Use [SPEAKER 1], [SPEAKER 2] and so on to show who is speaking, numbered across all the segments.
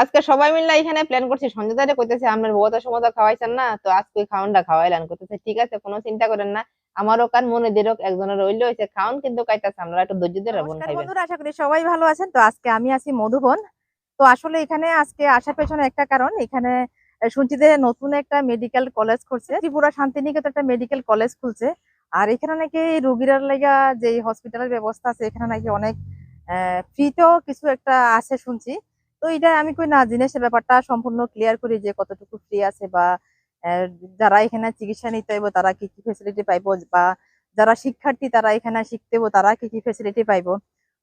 [SPEAKER 1] আজকে সবাই মিলে এখানে প্ল্যান করছি। সঞ্জয় কইতেছে আপনার বউ তো সময় খাওয়াইছেন না। তো আজকে ওই খাওয়ানটা খাওয়াইলেন করতেছে ঠিক আছে কোনো চিন্তা করেন না। আমারও কান মনে দিরক একজনের রইলে হয়েছে খাওন কিন্তু কাইতাছে আমরা একটু ধৈর্য রাখুন
[SPEAKER 2] নমস্কার
[SPEAKER 1] খাইবেন।
[SPEAKER 2] বন্ধুরা আশা করি সবাই ভালো আছেন। তো আজকে আমি আছি মধুবন তো আসলে এখানে আজকে আসার পেছনে একটা কারণ এখানে শুনছি যে নতুন একটা মেডিকেল কলেজ খুলছে। ত্রিপুরা শান্তিনিকেতন একটা মেডিকেল কলেজ খুলছে। আর এখানে নাকি রোগীরা লেগা যে হসপিটালের ব্যবস্থা আছে এখানে নাকি অনেক ফ্রিতেও কিছু একটা আছে শুনছি। তো এটা আমি কই না, জিনিসের ব্যাপারটা সম্পূর্ণ ক্লিয়ার করি যে কতটুকু ফ্রি আছে বা যারা এখানে চিকিৎসা নিতে হইব তারা কি কি ফেসিলিটি পাইব বা যারা শিক্ষার্থী তারা এখানে শিখতেব তারা কি কি ফেসিলিটি পাইব।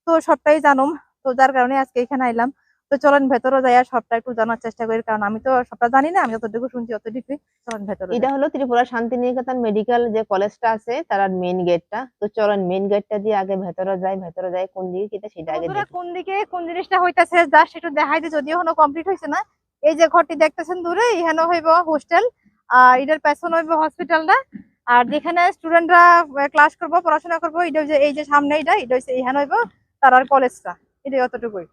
[SPEAKER 2] তো সবটাই জানুম। তো যার কারণে আজকে এখানে আইলাম। তো চলেন ভেতরে যাই আর সবটা একটু জানার চেষ্টা করি কারণ আমি তো সবটা জানি না আমি যতটুকু শুনছি অতটুকুই চলেন ভেতরে
[SPEAKER 1] এটা হলো ত্রিপুরা শান্তিনিকেতন মেডিকেল যে কলেজটা আছে তার মেইন গেটটা তো চলেন মেইন গেটটা দিয়ে আগে ভেতরে যাই ভেতরে যাই কোন দিকে কিটা সেটা আগে দেখি।
[SPEAKER 2] কোন দিকে কোন জিনিসটা হইতাছে জাস্ট একটু দেখাই দিই যদিও এখনও কমপ্লিট হয়েছে না। এই যে ঘরটি দেখতেছেন দূরে এখানে হইব হোস্টেল আর এটার পেছনে হইব হসপিটালটা আর যেখানে স্টুডেন্টরা ক্লাস করব পড়াশোনা করব এটা যে এই যে সামনে এটা এটা হচ্ছে এখানে হইব তার আর কলেজটা। এটাই অতটুকুই।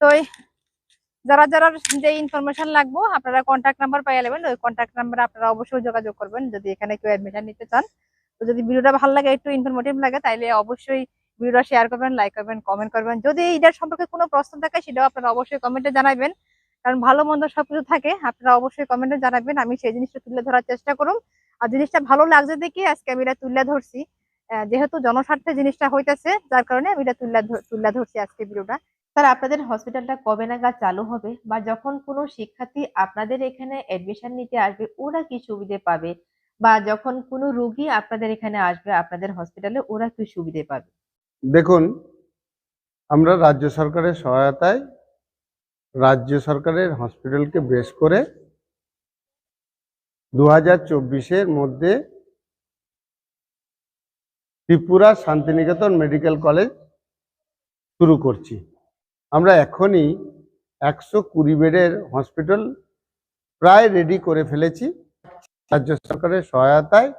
[SPEAKER 2] তো যারা যারা যে ইনফরমেশন লাগবো, আপনারা কন্ট্যাক্ট নাম্বার পাইয়া নেবেন ওই কন্ট্যাক্ট নাম্বারে আপনারা অবশ্যই যোগাযোগ করবেন। যদি এখানে কেউ অ্যাডমিশন নিতে চান, তো যদি ভিডিওটা ভালো লাগে, একটু ইনফরমেটিভ লাগে, তাইলে অবশ্যই ভিডিওটা শেয়ার করবেন লাইক করবেন কমেন্ট করবেন। যদি এইটার সম্পর্কে কোনো প্রশ্ন থাকে, সেটাও আপনারা অবশ্যই কমেন্টে জানাবেন। কারণ ভালো মন্দ সবকিছু থাকে, আপনারা অবশ্যই কমেন্টে জানাবেন। আমি সেই জিনিসটা তুলে ধরার চেষ্টা করুন আর জিনিসটা ভালো লাগছে দেখি আজকে আমি এটা তুলে ধরছি। যেহেতু জনস্বার্থে জিনিসটা হইতেছে, যার কারণে আমি এটা তুলে তুলে ধরছি আজকে ভিডিওটা।
[SPEAKER 1] স্যার, আপনাদের হসপিটালটা কবে নাগাদ চালু হবে? বা যখন কোনো শিক্ষার্থী আপনাদের এখানে এডমিশন নিতে আসবে, ওরা কি সুবিধে পাবে? বা যখন কোনো রোগী আপনাদের এখানে আসবে আপনাদের হসপিটালে, ওরা কি সুবিধে পাবে?
[SPEAKER 3] দেখুন, আমরা রাজ্য সরকারের সহায়তায় রাজ্য সরকারের হসপিটালকে বেশ করে দু হাজার চব্বিশের মধ্যে ত্রিপুরা শান্তিনিকেতন মেডিকেল কলেজ শুরু করছি। আমরা এখনই একশো কুড়ি বেডের হসপিটাল প্রায় রেডি করে ফেলেছি। রাজ্য সরকারের সহায়তায়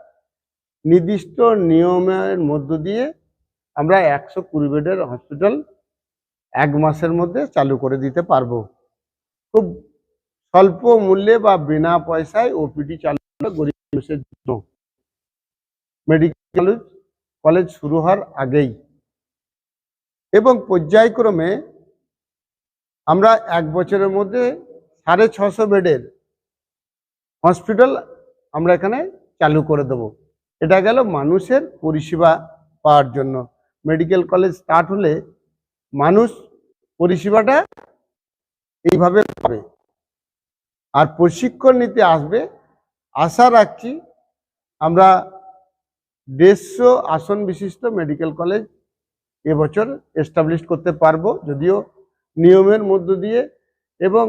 [SPEAKER 3] নির্দিষ্ট নিয়মের মধ্য দিয়ে আমরা একশো কুড়ি বেডের হসপিটাল এক মাসের মধ্যে চালু করে দিতে পারব। খুব স্বল্প মূল্যে বা বিনা পয়সায় ওপিডি চালু গরিব মানুষের জন্য। মেডিকেল কলেজ শুরু হওয়ার আগেই। এবং পর্যায়ক্রমে আমরা এক বছরের মধ্যে সাড়ে ছশো বেডের হসপিটাল আমরা এখানে চালু করে দেব। এটা গেল মানুষের পরিষেবা পাওয়ার জন্য। মেডিকেল কলেজ স্টার্ট হলে মানুষ পরিষেবাটা এইভাবে পাবে। আর প্রশিক্ষণ নিতে আসবে, আশা রাখছি আমরা দেড়শো আসন বিশিষ্ট মেডিকেল কলেজ এবছর এস্টাবলিশ করতে পারব। যদিও নিয়মের মধ্য দিয়ে এবং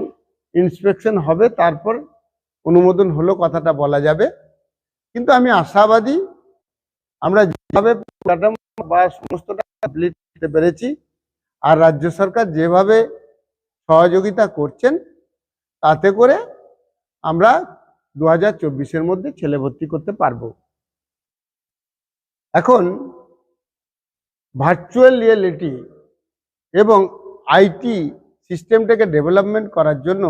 [SPEAKER 3] ইন্সপেকশন হবে, তারপর অনুমোদন হলো কথাটা বলা যাবে। কিন্তু আমি আশাবাদী, আমরা যেভাবে বা সমস্তটা কমপ্লিট করতে পেরেছি, আর রাজ্য সরকার যেভাবে সহযোগিতা করছেন, তাতে করে আমরা দু হাজার মধ্যে ছেলে ভর্তি করতে পারব। এখন ভার্চুয়াল রিয়েলিটি এবং আইটি সিস্টেমটাকে ডেভেলপমেন্ট করার জন্য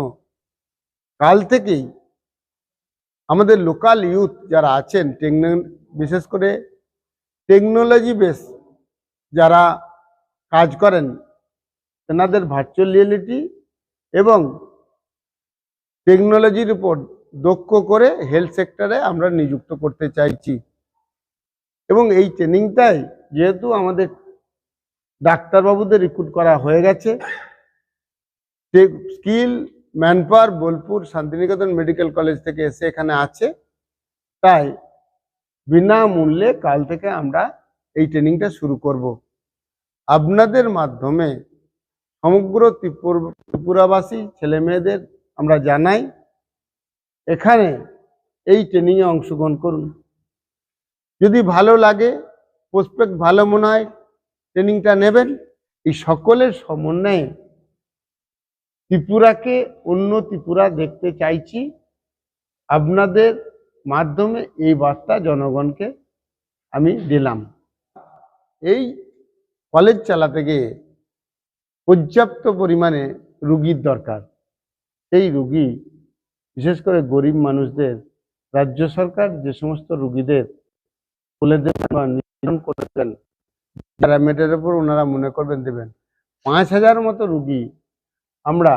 [SPEAKER 3] কাল থেকেই আমাদের লোকাল ইউথ যারা আছেন, টেকনো, বিশেষ করে টেকনোলজি বেস যারা কাজ করেন, তেনাদের ভার্চুয়াল রিয়েলিটি এবং টেকনোলজির উপর দক্ষ করে হেলথ সেক্টরে আমরা নিযুক্ত করতে চাইছি। এবং এই ট্রেনিংটাই যেহেতু আমাদের ডাক্তারবাবুদের রিক্রুট করা হয়ে গেছে। Skill manpower Bolpur Santiniketan medical college থেকে এসে এখানে আছে। তাই বিনামূল্যে কাল থেকে আমরা এই ট্রেনিংটা শুরু করব। আপনাদের মাধ্যমে সমগ্র ত্রিপুর, ত্রিপুরাবাসী ছেলে মেয়েদের আমরা জানাই, এখানে এই ট্রেনিংয়ে অংশগ্রহণ করুন। যদি ভালো লাগে প্রসপেক্ট ভালো মনে হয় ট্রেনিংটা নেবেন। এই সকলের সমন্বয়ে ত্রিপুরাকে অন্য ত্রিপুরা দেখতে চাইছি। আপনাদের মাধ্যমে এই বার্তা জনগণকে আমি দিলাম। এই কলেজ চালাতে গিয়ে পর্যাপ্ত পরিমাণে রুগীর দরকার। সেই রুগী, বিশেষ করে গরিব মানুষদের, রাজ্য সরকার যে সমস্ত রুগীদের বলে দেবেন বা নির্ধারণ করে দেবেন প্যারামিটারের উপর ওনারা মনে করবেন দেবেন, পাঁচ হাজার মতো রুগী আমরা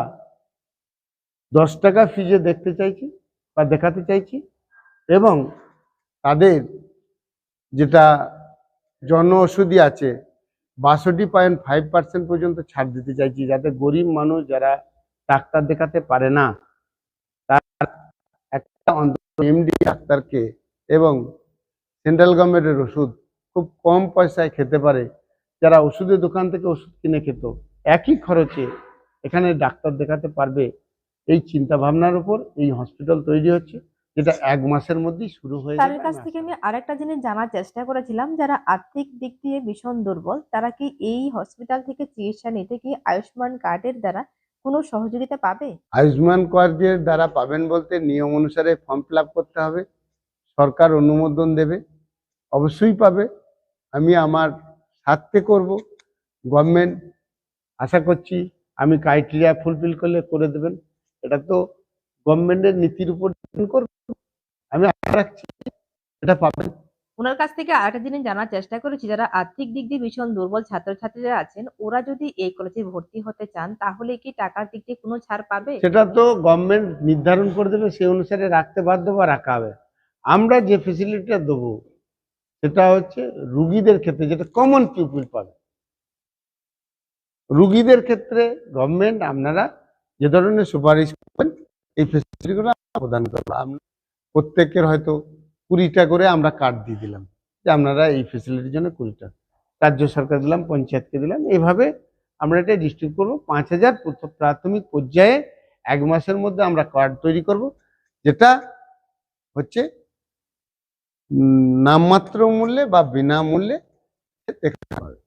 [SPEAKER 3] দশ টাকা ফিজে দেখতে চাইছি বা দেখাতে চাইছি এবং তাদের যেটা জন ওষুধি আছে, বাষট্টি পয়েন্ট ফাইভ পার্সেন্ট পর্যন্ত ছাড় দিতে চাইছি যাতে গরিব মানুষ যারা ডাক্তার দেখাতে পারে না, তার একটা অন্তত এমডি ডাক্তারকে এবং সেন্ট্রাল গভর্নমেন্টের ওষুধ খুব কম পয়সায় খেতে পারে। যারা ওষুধের দোকান থেকে ওষুধ কিনে খেত একই খরচে এখানে ডাক্তার দেখাতে পারবে এই চিন্তা ভাবনার উপর এই হসপিটাল তৈরি হচ্ছে যেটা এক মাসের মধ্যেই শুরু হয়ে যাবে
[SPEAKER 1] তাদের কাছ থেকে আমি আরেকটা জিনিস জানার চেষ্টা করেছিলাম যারা আর্থিক দিক দিয়ে ভীষণ দুর্বল তারা কি এই হসপিটাল থেকে চিকিৎসা নিতে কি আয়ুষ্মান কার্ডের দ্বারা কোনো সহযোগিতা পাবে?
[SPEAKER 3] আয়ুষ্মান কার্ডের দ্বারা পাবেন বলতে নিয়ম অনুসারে ফর্ম ফিল করতে হবে সরকার অনুমোদন দেবে অবশ্যই পাবে। আমি আমার স্বার্থে করব। গভর্নমেন্ট আশা করছি আমি ক্রাইটেরিয়া ফুলফিল করলে করে দেবেন। এটা তো গভর্নমেন্টের নীতির উপর করবে। আমি আশা রাখছি এটা পাবেন।
[SPEAKER 1] ওনার কাছ থেকে আরেকটা জিনিস জানার চেষ্টা করেছি যারা আর্থিক দিক দিয়ে ভীষণ দুর্বল ছাত্রছাত্রীরা আছেন ওরা যদি এই কলেজে ভর্তি হতে চান তাহলে কি টাকার দিক দিয়ে কোনো ছাড় পাবে?
[SPEAKER 3] সেটা তো গভর্নমেন্ট নির্ধারণ করে দেবে সেই অনুসারে রাখতে বাধ্য বা রাখা হবে। আমরা যে ফেসিলিটিটা দেবো সেটা হচ্ছে রুগীদের ক্ষেত্রে, যেটা কমন পিপুল পাবে। রুগীদের ক্ষেত্রে গভর্নমেন্ট আপনারা যে ধরনের সুপারিশ করবেন, এই ফেসিলিটিগুলো প্রদান করব। প্রত্যেকের হয়তো কুড়িটা করে আমরা কার্ড দিয়ে দিলাম, যে আপনারা এই ফেসিলিটির জন্য কুড়িটা। রাজ্য সরকার দিলাম, পঞ্চায়েতকে দিলাম, এইভাবে আমরা এটা ডিস্ট্রিবিউট করব। পাঁচ হাজার প্রথম- প্রাথমিক পর্যায়ে এক মাসের মধ্যে আমরা কার্ড তৈরি করব, যেটা হচ্ছে নামমাত্র মূল্যে বা বিনামূল্যে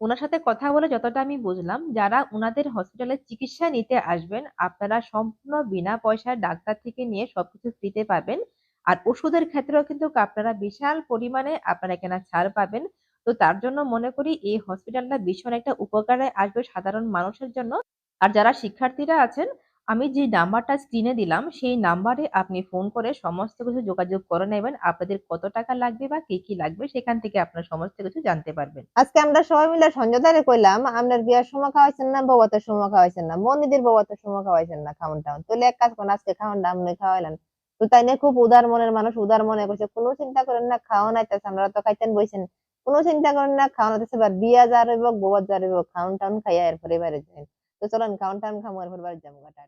[SPEAKER 1] ওনার সাথে কথা বলে যতটা আমি বুঝলাম, যারা ওনাদের হসপিটালে চিকিৎসা নিতে আসবেন, আপনারা সম্পূর্ণ বিনা পয়সায় ডাক্তার থেকে নিয়ে সবকিছু ফ্রিতে পাবেন। আর ওষুধের ক্ষেত্রেও কিন্তু আপনারা বিশাল পরিমাণে আপনারা এখানে ছাড় পাবেন। তো তার জন্য মনে করি এই হসপিটালটা ভীষণ একটা উপকারে আসবে সাধারণ মানুষের জন্য। আর যারা শিক্ষার্থীরা আছেন আমি যে নাম্বারটা স্ক্রিনে দিলাম, সেই নাম্বারে আপনি ফোন করে সমস্ত কিছু যোগাযোগ করে নেবেন। আপনাদের কত টাকা লাগবে বা কি কি লাগবে সেখান থেকে আপনারা সমস্ত কিছু জানতে পারবেন।
[SPEAKER 4] আজকে আমরা সবাই মিলে সঞ্জয়দারে কইলাম, আপনার বিয়ার সময় খাওয়াইছেন না ববাতের সময় খাওয়াইছেন না? মনিদের ববাতের সময় খাওয়াইছেন না খাওয়ান টাউন তাহলে এক কাজ করেন, আজকে খাওয়ান আপনি খাওয়াইলেন। তো তাই না খুব উদার মনের মানুষ, উদার মনে করছে, কোনো চিন্তা করেন না, খাওয়ান আইতেছে আমরা তো খাইতেন, বইছেন। কোনো চিন্তা করেন না, খাওয়ান বিয়া যা রইব গোবর যা রইব খাওয়ান টাউন খাইয়া এরপরে বাইরে যাই তো চলেন খাওয়ান টাউন খামো এরপর বাড়ি যাব টাটা